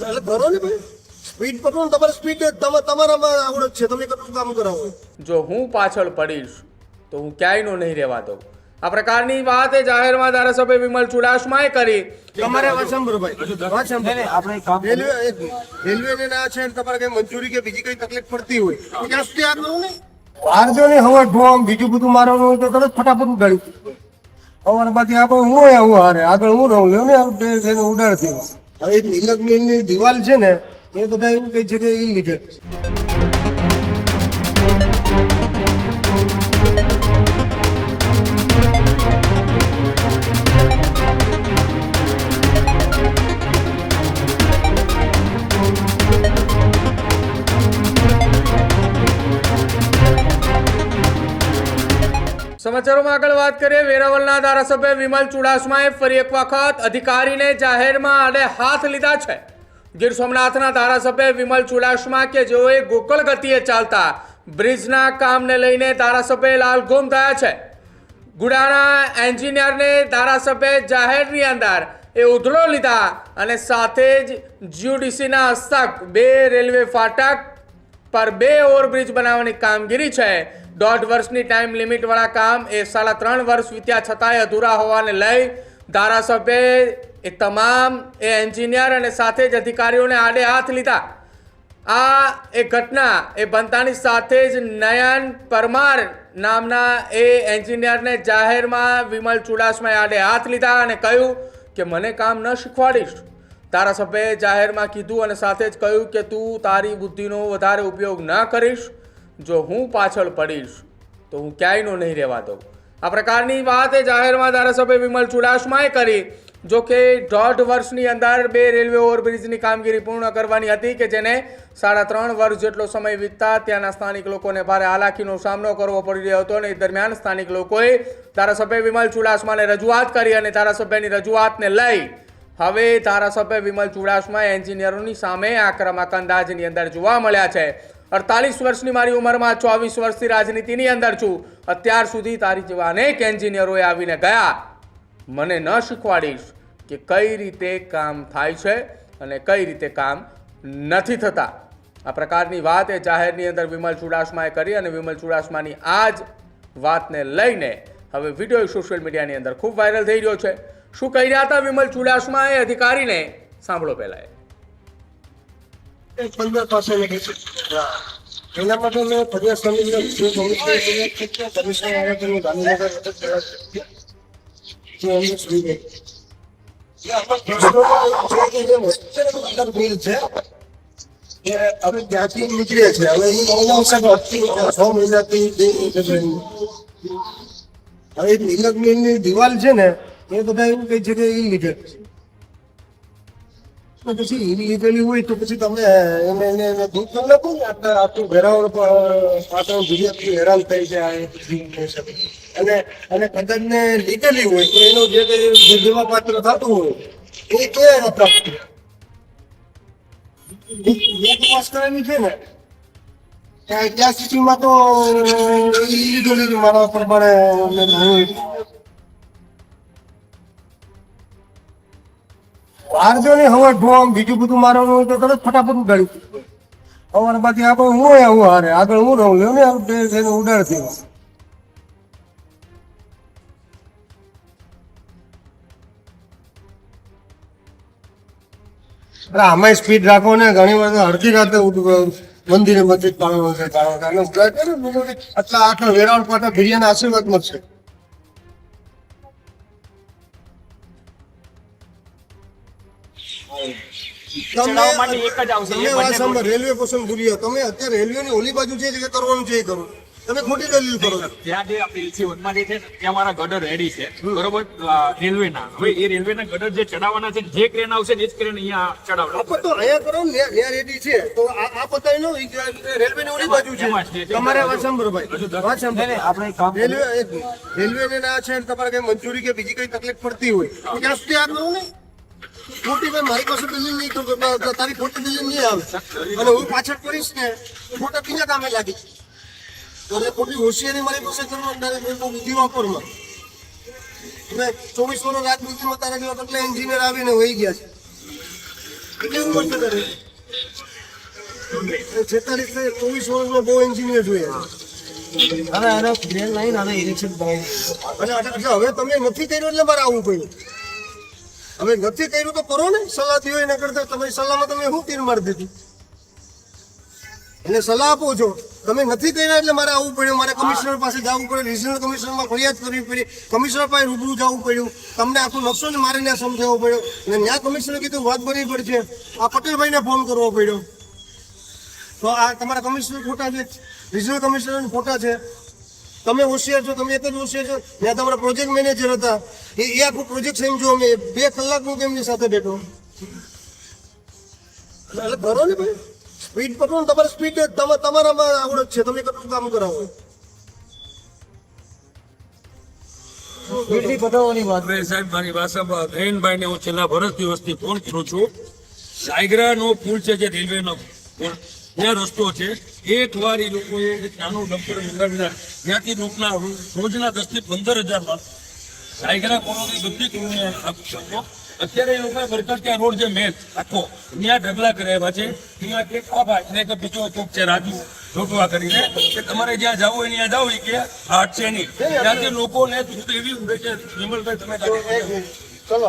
એટલે ભરો ને ભાઈ? સ્પીડ પકડો તમારે તમારી સ્પીડ તમારામાં આવડત છે તમે કેટલું કામ કરાવો. જો હું પાછળ પડીશ તો હું ક્યાંયનો નહીં રહેવા દઉં. આ પ્રકારની વાત એ જાહેરમાં ધારાસભ્ય વિમલ ચુડાસમાએ કરી. તમારે વાત સાંભળો ભાઈ. વાત આપણે એક રેલવે રેલવે ના છે ને તમારે કઈ મંજૂરી કે બીજી કઈ તકલીફ પડતી હોય ત્યાં સુધી આગ ને? વાર જો હવે ઢોમ બીજું બધું મારવાનું હોય તો તરત ફટાફટ ઉડાડી સવાર બાકી આપણે હું આવું હારે આગળ હું રહું લેવું ને એને ઉડાડતી હવે નીલક મિલની દિવાલ છે ને એ બધા એવું કહે છે કે ઇલીગલ સમાચારોમાં આગળ વાત કરીએ. વેરાવળના ધારાસભ્ય વિમલ ચુડાસમાએ ફરી એક વખત અધિકારીને જાહેરમાં આડે હાથ લીધા છે. ગીર સોમનાથના ધારાસભ્ય વિમલ ચુડાસમા કે જેઓએ ગોકળ ગતિએ ચાલતા બ્રિજના કામને લઈને ધારાસભ્ય લાલઘૂમ થયા છે. ગુડાના એન્જિનિયરને ધારાસભ્ય જાહેરની અંદર એ ઉધડો લીધા અને સાથે જ જીયુડીસીના હસ્તક, બે રેલવે ફાટક પર બે ઓવરબ્રિજ બનાવવાની કામગીરી છે. દોઢ વર્ષની ટાઈમ લિમિટવાળા કામ એ સાડા ત્રણ વર્ષ વીત્યા છતાંય અધૂરા હોવાને લઈ ધારાસભ્યએ એ તમામ એ એન્જિનિયર અને સાથે જ અધિકારીઓને આડે હાથ લીધા. આ એ ઘટના એ બનતાની સાથે જ નયન પરમાર નામના એ એન્જિનિયરને જાહેરમાં વિમલ ચુડાસમાએ આડે હાથ લીધા અને કહ્યું કે, મને કામ ન શીખવાડીશ. ધારાસભ્યએ જાહેરમાં કીધું અને સાથે જ કહ્યું કે, તું તારી બુદ્ધિનો વધારે ઉપયોગ ન કરીશ. જો હું પાછળ પડીશ, તો હું ક્યાંયનો નહીં રહેવા દઉં. આ પ્રકારની વાત એ જાહેરમાં ધારાસભ્ય વિમલ ચુડાસમાએ કરી, જો કે દોઢ વર્ષની અંદર બે રેલવે ઓવરબ્રિજની કામગીરી પૂર્ણ કરવાની હતી કે જેને સાડા ત્રણ વર્ષ જેટલો સમય વીતતા ત્યાંના સ્થાનિક લોકોને ભારે હાલાકીનો સામનો કરવો પડી રહ્યો હતો અને દરમિયાન સ્થાનિક લોકોએ ધારાસભ્ય વિમલ ચુડાસમાને રજૂઆત કરી અને ધારાસભ્યની રજૂઆતને લઈ હવે ધારાસભ્ય વિમલ ચુડાસમા એન્જિનિયરોની સામે આક્રમક અંદાજની અંદર જોવા મળ્યા છે. અડતાલીસ વર્ષની મારી ઉંમરમાં ચોવીસ વર્ષથી રાજનીતિની અંદર છું. અત્યાર સુધી તારી જેવા અનેક એન્જિનિયરોએ આવીને ગયા. મને ન શીખવાડીશ કે કઈ રીતે કામ થાય છે અને કઈ રીતે કામ નથી થતા. આ પ્રકારની વાત એ જાહેરની અંદર વિમલ ચુડાસમાએ કરી અને વિમલ ચુડાસમાની આ જ વાતને લઈને હવે વીડિયો સોશિયલ મીડિયાની અંદર ખૂબ વાયરલ થઈ રહ્યો છે. શું કહી રહ્યા હતા વિમલ ચુડાસમાએ? અધિકારીને સાંભળો પહેલાં. એક પાસે લખી માટે મેં ફરિયાદ સમિતિને કમિશનર આવ્યા તેનું ગાંધીનગર એ હવે હવે એ છ મહિનાથી હવે નીલક મિલની દિવાલ છે ને, એ બધા એવું કઈ છે કે ઇલીગલ પછી હોય તો પછી તમે એને એને એને દૂર કરી નાખો ને, આટલા વેરાવળ પાટણ ગુજરાતથી હેરાન થઈ જાય અને અને કદાચ ને લીગલી હોય તો એનું જે કંઈ દેવા થતું હોય, એ એક કરેલી છે ને, ત્યાં સ્થિતિમાં તો ઇલીગલી મારા પ્રમાણે વાર જો ને હવે ઢોંગ, બીજું બધું મારવાનું તો તરત ફટાફટ ઉડાડી હવે બાકી આપણે હું આવું હારે, આગળ હું રહું લ્યો ને આવું એને ઉડાડતી અરે આમાં સ્પીડ રાખો ને, ઘણી વાર અડધી રાતે મંદિરે મસ્જિદ પાડવાનું છે કારણ કે આટલા આટલા વેરાવળ પાટા ભીડિયાના આશીર્વાદ મળશે ચડાવવા માટે એક જ આવશે, તમે વાત સાંભળો, રેલવે પસંદ ભૂલી જાઓ. તમે અત્યારે રેલવેની ઓલી બાજુ જે જગ્યાએ કરવાનું છે એ કરો. તમે ખોટી દલીલ કરો ત્યાં જે આપણે એલસી વનમાં જે છે ત્યાં મારા ગડર રેડી છે. બરોબર? રેલવેના. હવે એ રેલવેના ગડર જે ચડાવવાના છે જે ક્રેન આવશે ને એ જ ક્રેન અહીંયા ચડાવવાના આપણે તો અહીંયા કરો ને ત્યાં- રેડી છે. તો આ આ પતાવી લો રેલવેની ઓલી બાજુ છે. તમારે વાત સાંભળો ભાઈ. વાત સાંભળો. આપણે કામ. રેલવે રેલવેને ના છે તમારે કઈ મંજૂરી કે બીજી કઈ તકલીફ પડતી હોય. ત્યાં સુધી લો ને? ખોટી ભાઈ મારી પાસે દલીલ નહીં તો તારી ખોટી દલીલ નહીં આવે. અને હું પાછળ કરીશ ને ખોટા બીજા કામે લાગી. અને ખોટી હોશિયારી મારી પાસે કરવાની બુદ્ધિ વાપરમાં. તમે ચોવીસ વર્ષ રાજનીતિમાં તારા જેવા કેટલા એન્જિનિયર આવીને વહી ગયા છે. છે તારી? છેતાલીસ ચોવીસ બહુ એન્જિનિયર જોઈએ હવે આનો રેલ લાઈન અને એટલે હવે તમે નથી કર્યું એટલે મારે આવવું પડ્યું હવે નથી કર્યું તો કરો ને. સલાહ થયો એના કરતા તમારી સલાહમાં તમે શું તીર મારી દીધું? એને સલાહ આપો છો તમે નથી કર્યા એટલે મારે આવવું પડ્યું. મારે કમિશનર પાસે જવું પડ્યું. રિજનલ કમિશનરમાં ફરિયાદ કરવી પડી. કમિશનર પાસે રૂબરૂ જવું પડ્યું. તમને આખો નકશો ને મારે ત્યાં સમજાવવો પડ્યો. અને ત્યાં કમિશનરે કીધું, વાત કરવી પડશે. આ પટેલભાઈને ફોન કરવો પડ્યો. તો આ તમારા કમિશનર ફોટા છે. રિજનલ કમિશનર ફોટા છે. તમે હોશિયાર છો તમે એક જ હોશિયાર છો. ત્યાં તમારા પ્રોજેક્ટ મેનેજર હતા. એ એ આખું પ્રોજેક્ટ સમજો અમે. બે કલાક હું તેમની સાથે બેઠો. એટલે ભરો ને ભાઈ. સ્પીડ પકડો ને તમારી સ્પીડ તમારામાં આવડત છે. તમે કેટલું કામ કરાવો. કેટલી પતાવવાની વાત. હવે સાહેબ મારી ભાષામાં જયંતભાઈને હું છેલ્લા વર્ષ દિવસથી ફોન કરું છું. સાયગ્રાનો પુલ છે જે રેલવેનો પુલ. ત્યાં રસ્તો છે. એક વાર એ લોકોએ નાનું ડમ્પર મંગાવીને ત્યાંથી રોજના રોજના દસથી પંદર હજારમાં સાયગ્રા કોલોની બધી કોલોની આપી શકો. અત્યારે એ લોકોએ બરકતિયા રોડ જે મેચ આખો, ત્યાં ઢગલા કરાવ્યા છે. ત્યાં કે આ ભાઈ એક બીજો ચોક છે રાજુ જોટવા કરીને, કે તમારે જ્યાં જવું હોય ત્યાં એ કે હાટ છે નહીં. ત્યાંથી લોકોને એવી ઉડે છે. વિમલભાઈ, તમે ચલો